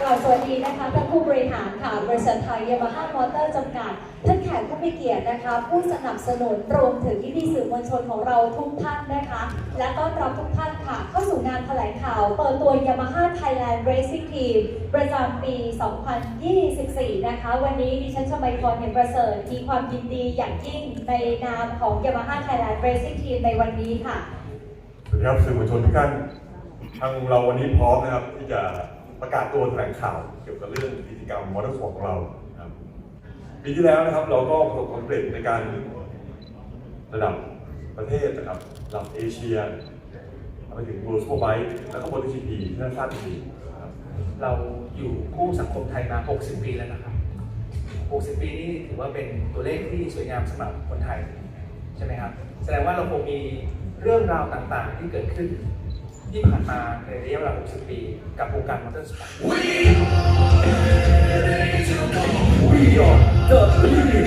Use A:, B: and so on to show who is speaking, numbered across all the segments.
A: กล่าวสวัสดีนะคะท่านผู้บริหารค่ะบริษัทไทยยามาฮ่ามอเตอร์จำกัด ท่านแขกผู้มีเกียรตินะคะ ผู้สนับสนุนรวมถึงที่ดีสื่อมวลชนของเราทุกท่านนะคะ และต้อนรับทุกท่านค่ะ เข้าสู่งานแถลงข่าวเปิดตัวยามาฮ่าไทยแลนด์เรซิ่งทีมประจำปี 2024 นะคะ วันนี้ดิฉันชมัยพรเห็นประเสริฐมีความยินดีอย่างยิ่งในนามของยามาฮ่าไทยแลนด์เรซิ่งทีมในวันนี้ค่ะ
B: สวัสดีครับสื่อมวลชนทุกท่านทางเราวันนี้พร้อมนะครับที่จะ ประกาศตัวแถลงข่าวเกี่ยวกับเรื่องกิจกรรมมอเตอร์สปอร์ตของเราครับปีที่แล้วนะครับเราก็ประสบความสำเร็จในการระดับประเทศนะครับระดับเอเชียไปถึง World Superbike แล้วก็ MotoGP ที่น่าทราบดี
C: เราอยู่คู่สังคมไทยมา 60 ปีแล้วนะครับ 60 ปีนี่ถือว่าเป็นตัวเลขที่สวยงามสำหรับคนไทย ใช่ไหมครับ แสดงว่าเราคงมีเรื่องราวต่างๆที่เกิดขึ้น ที่ผ่านมาในระยะเวลา 60 ปีกับวงการมอเตอร์สปอร์ต
D: Beyond the Limit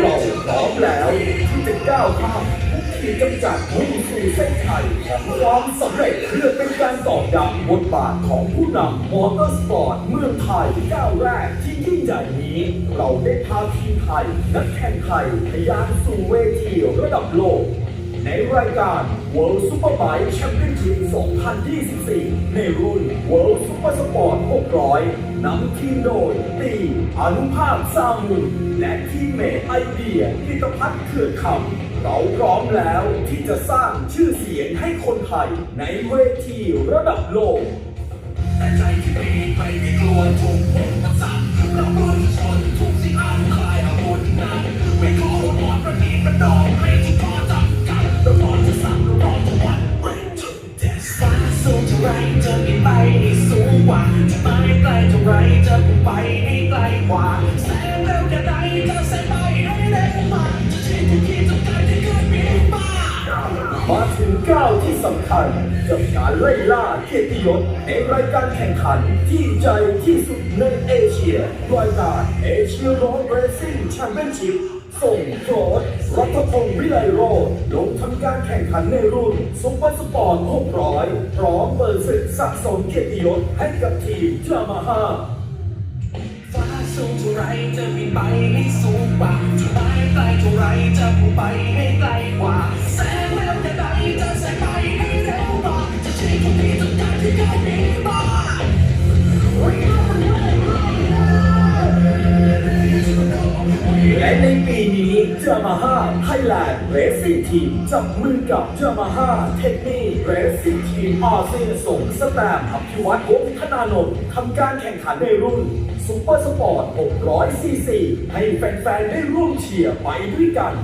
D: เราพร้อมแล้วที่จะก้าวข้ามทุกขีดจำกัดมุ่งสู่เส้นชัยของความสำเร็จเพื่อเป็นการตอย้ำบทบาทของผู้นำมอเตอร์สปอร์ตเมืองไทยก้าวแรกที่ยิ่งใหญ่นี้ เราได้พาทีมไทย นักแข่งไทยทะยานสู่เวทีระดับโลก ในรายการ World Superbike Championship 2024 ในรุ่น World Super Sport 600 นำทีมโดยตีอนุภาพสามุนและทีมเมทไอเดียกิตพัฒน์เขื่อนคำเราพร้อมแล้วที่จะสร้างชื่อเสียงให้คนไทย ในเวทีระดับโลก
E: แต่ใจที่มีไม่มีกลัวทุกอุปสรรคเรารุ่นชนทุกสิ่งอันคลายอาวุธนั้นไม่ขอหัวหมอนประนีประนอม ที่สำคั
D: ญกับการไล่ล่าเกียรติยศในรายการแข่งขันที่ใหญ่ที่สุดในเอเชียรายการเอเชียโรดเรซิ่งแชมเปี้ยนชิพส่งโปรดรัฐพงศ์วิไลโรดลงทำการแข่งขันในรุ่นซุปเปอร์สปอร์ต 600 พร้อมเปิดศึกสะสมเกียรติยศให้กับทีมยามาฮ่า
E: ฟ้าสูงเท่าไรจะบินไปให้สูงกว่าจะไปไกลเท่าไรจะพุ่งไปให้ไกลกว่า และ
D: ในปีนี้ Yamaha Thailand Racing Team จับมือกับ Yamaha Techni Racing Team อาเซียนส่งสแตมป์อภิวัตรวงศ์ธนานนท์ทำการแข่งขันในรุ่นซุปเปอร์สปอร์ต 600 ซีซี ให้แฟนๆ ได้ร่วมเชียร์ไปด้วยกัน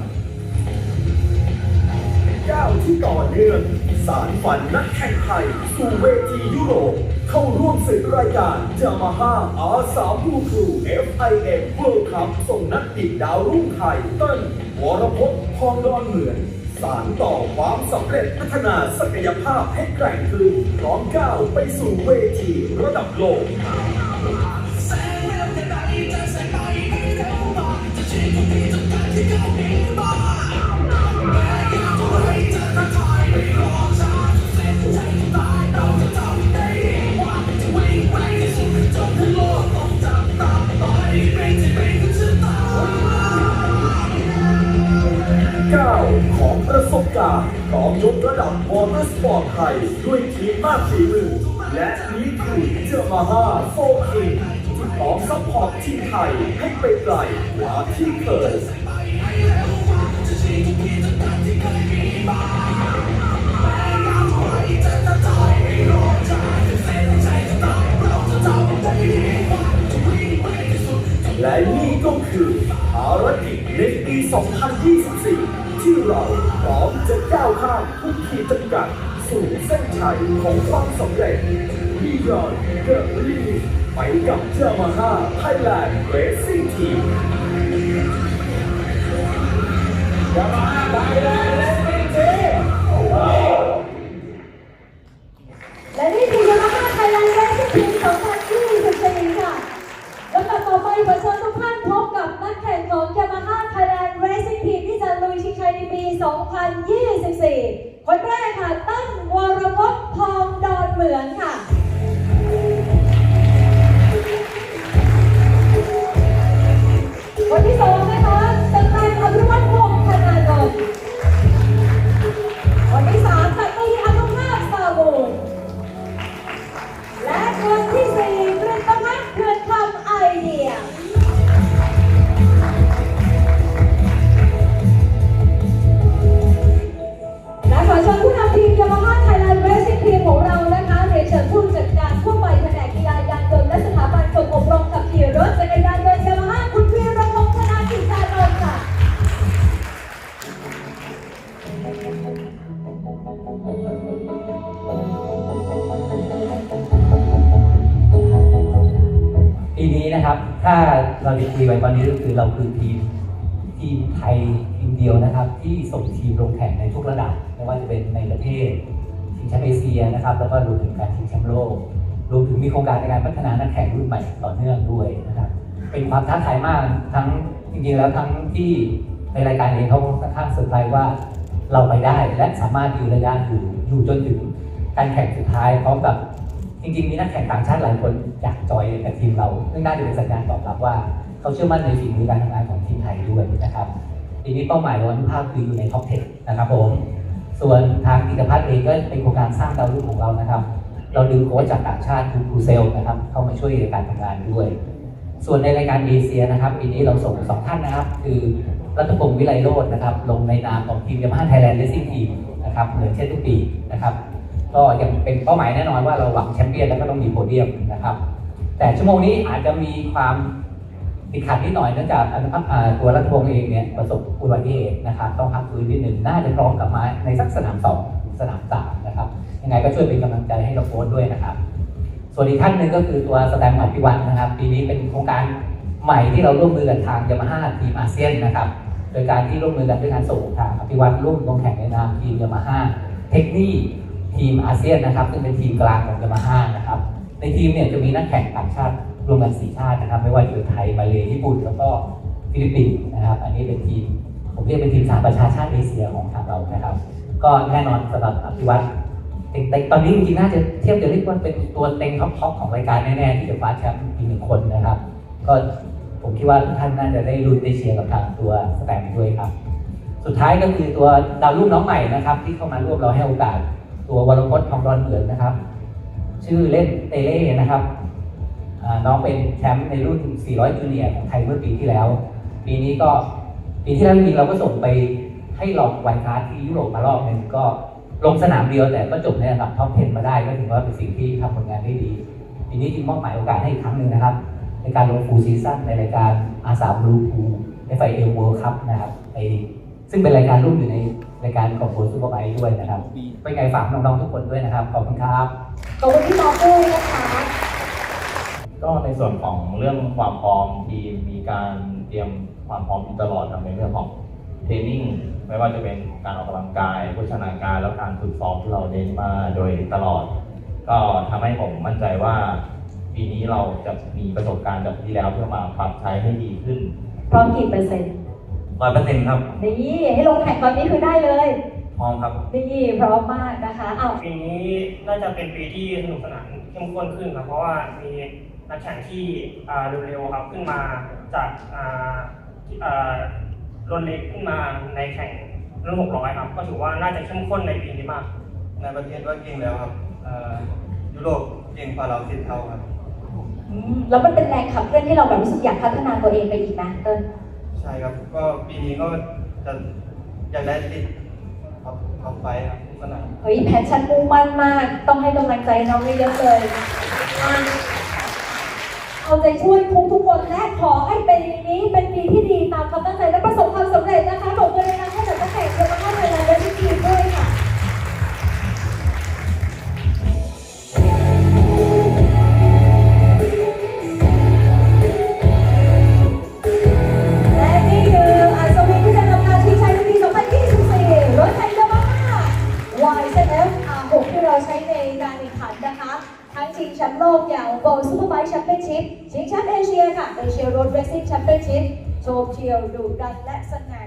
D: ก้าวที่ต่อเนื่อง สารฝันนักแข่งไทยสู่เวทียุโรป เข้าร่วมศึกรายการ Yamaha R3 Blue Crew FIM World Cup ส่งนักบิดดาวรุ่งไทยเต้นวรพจน์พองดอนเหมือน สารต่อความสำเร็จพัฒนาศักยภาพให้แกร่งขึ้นพร้อมก้าวไปสู่เวทีระดับโลก
E: แสงเร็วแค่ไหนจะแสงไปให้เร็วกว่าจะชี้ทุกที่จำกัดที่เคยมีมาาต้อ
D: มยกระดับมอเตอร์สปอร์ตไทย ด้วยทีมมากฝีมือ และนี่คือเจอมาฮ่าโฟคิงที่พร้อมซัพพอร์ตทีมไทย ให้ไปไกลกว่าที่เคยและนี่ก็คือภารกิจ ในปี 2024 ที่เราพร้อมจะก้าวข้ามทุกขีดจำกัด สู่เส้นชัยของความสำเร็จมีรอนเกิ
A: ดลีไปกับเจมาฮ่าไทยแลนด์เรซิ่งทีมเจมาฮไทยแลนด์เรสซิ่งทีม นะค
F: รับ ถ้าเราจะคุยไปตอนนี้ก็คือเราคือทีมทีมไทยทีมเดียวนะครับ ที่ส่งทีมลงแข่งในทุกระดับไม่ว่าจะเป็นในประเทศชิงแชมป์เอเชียนะครับ แล้วก็รวมถึงการชิงแชมป์โลกรวมถึงมีโครงการในการพัฒนานักแข่งรุ่นใหม่ต่อเนื่องด้วยนะครับ เป็นความท้าทายมากทั้งจริงๆแล้วทั้งที่ในรายการเองเขาค่อนข้างเซอร์ไพรส์ว่าเราไปได้และสามารถอยืนระยะอยู่อยู่จนถึงการแข่งสุดท้ายพร้อมกับ จริงๆมีนักแข่งต่างชาติหลายคนอยากจอยกับทีมเราซึ่งน่าจะเป็นสัญญาณตอบรับว่าเขาเชื่อมั่นในฝีมือการทำงานของทีมไทยด้วยนะครับทีนี้เป้าหมายของวันภาพคืออยู่ในท็อป10นะครับผมส่วนทางกิจพัฒน์เองก็เป็นโครงการสร้างดาวรุ่งของเรานะครับ เราดึงโค้ชจากต่างชาติคือครูเซลนะครับเข้ามาช่วยในการทำงานด้วย ส่วนในรายการเอเชียนะครับปีนี้เราส่งสองท่านนะครับ คือรัตพงศ์วิไลโรจน์นะครับ ลงในนามของทีมยามาฮ่าไทยแลนด์เลสซิ่งทีมนะครับเหมือนเช่นทุกปีนะครับ ก็ยังเป็นเป้าหมายแน่นอนว่าเราหวังแชมเปี้ยนแล้วก็ต้องมีโพเดียมนะครับ แต่ชั่วโมงนี้อาจจะมีความติดขัดนิดหน่อยเนื่องจากตัวรัฐพงศ์เองเนี่ยประสบอุบัติเหตุนะครับต้องพักฟื้นนิดหนึ่งน่าจะพร้อมกลับมาในสักสนามสองสนามสามนะครับยังไงก็ช่วยเป็นกำลังใจให้เราโค้ชด้วยนะครับ ส่วนอีกท่านหนึ่งก็คือตัวแสดงอภิวัตนะครับปีนี้เป็นโครงการใหม่ที่เราร่วมมือกับทางยามาฮ่าทีมอาเซียนนะครับ โดยการที่ร่วมมือกันด้วยการส่งทางอภิวัตร่วมลงแข่งในนามทีมยามาฮ่าเทคนิค ทีมอาเซียนนะครับ ซึ่งเป็นทีมกลางของยามาฮ่านะครับ ในทีมเนี่ยจะมีนักแข่งต่างชาติรวมกันสี่ชาตินะครับ ไม่ว่าจะเป็นไทย มาเลญี่ปุ่น แล้วก็ฟิลิปปินส์นะครับ อันนี้เป็นทีม ผมเรียกเป็นทีมสหประชาชาติเอเชียของทางเรานะครับ ก็แน่นอนสำหรับอภิวัตเต็งเต็งตอนนี้จริงๆน่าจะเทียบจะเรียกว่าเป็นตัวเต็งท็อปๆของรายการแน่ๆที่จะคว้าแชมป์อีกหนึ่งคนนะครับ ก็ผมคิดว่าทุกท่านน่าจะได้ลุ้นได้เชียร์กับทางตัวสแตมด้วยครับ สุดท้ายก็คือตัวดาวรุ่งน้องใหม่นะครับ ที่เข้ามาร่วมเราให้โอกาส ตัววรพจน์ทองดอนเหมือนนะครับ ชื่อเล่นเตเล่นะครับน้องเป็นแชมป์ในรุ่น 400 จูเนียร์ของไทยเมื่อปีที่แล้ว ปีนี้ก็ปีที่แล้วจริงเราก็ส่งไปให้ลองไวคาร์ดที่ยุโรปมารอบหนึ่งก็ลงสนามเดียวแต่ก็จบในอันดับท็อป 10 มาได้ก็ถือว่าเป็นสิ่งที่ทำผลงานได้ดีปีนี้จึงมอบหมายโอกาสให้อีกครั้งหนึ่งนะครับ ในการลงฟูลซีซั่นในรายการอาสาบลูคูเอฟไอเอลเวิลด์คัพนะครับไอซึ่งเป็นรายการร่วมอยู่ใน รายการของโค้ชซูเปอร์ไบค์ด้วยนะครับเป็นไงฝากน้องๆทุกคนด้วยนะครับ ขอบคุณครับ
A: ขอบคุณพี่มอสด้วยนะคะ
G: ก็ในส่วนของเรื่องความพร้อมทีมมีการเตรียมความพร้อมอยู่ตลอดครับในเรื่องของเทรนนิ่งไม่ว่าจะเป็นการออกกำลังกายโภชนาการแล้วการฝึกซ้อมที่เราเน้นมาโดยตลอด ก็ทำให้ผมมั่นใจว่าปีนี้เราจะมีประสบการณ์จากปีที่แล้วเพื่อมาปรับใช้ให้ดีขึ้น
A: พร้อมกี่เปอร์เซ็นต์
G: ร้อยเปอร์เซ็นต์ครับ
A: นี่ให้ลงแข่งตอนนี้คือได้เลย
G: พร้อมครับ
A: นี่พร้อมมากนะคะอ้าว
H: ปีนี้น่าจะเป็นปีที่สนุกสนานเข้มข้นขึ้นครับ เพราะว่ามีนักแข่งที่อ่าเร็วๆครับขึ้นมาจากอ่าอ่ารุ่นเล็กขึ้นมาในแข่งรุ่น600ครับ ก็ถือว่าน่าจะเข้มข้นในปีนี้มาก
I: ในประเทศก็เก่งแล้วครับเอ่อยุโรปเก่งกว่าเราสิบเท่าครับ
A: อืมแล้วมันเป็นแรงขับเคลื่อนที่เราแบบรู้สึกอยากพัฒนาตัวเองไปอีกนะเติ้ล
I: ใช่ครับ ก็ปีนี้ก็จะอยากได้ติดครับท็อปไฟว์ครับทุกสนาม
A: เฮ้ยแพชชั่นมุ่งมั่นมาก ต้องให้กำลังใจน้องเยอะๆเลยอะเอาใจช่วยทุกทุกๆคนและขอให้เป็นปีนี้เป็นปีที่ดีตามความตั้งใจและประสบ แชมป์โลกอย่างโบลซูเปอร์ไบค์แชมเปี้ยนชิพชิงแชมป์เอเชียค่ะเอเชียโรดเรซิ่งแชมเปี้ยนชิพโชว์เชียวดุดันและสง่า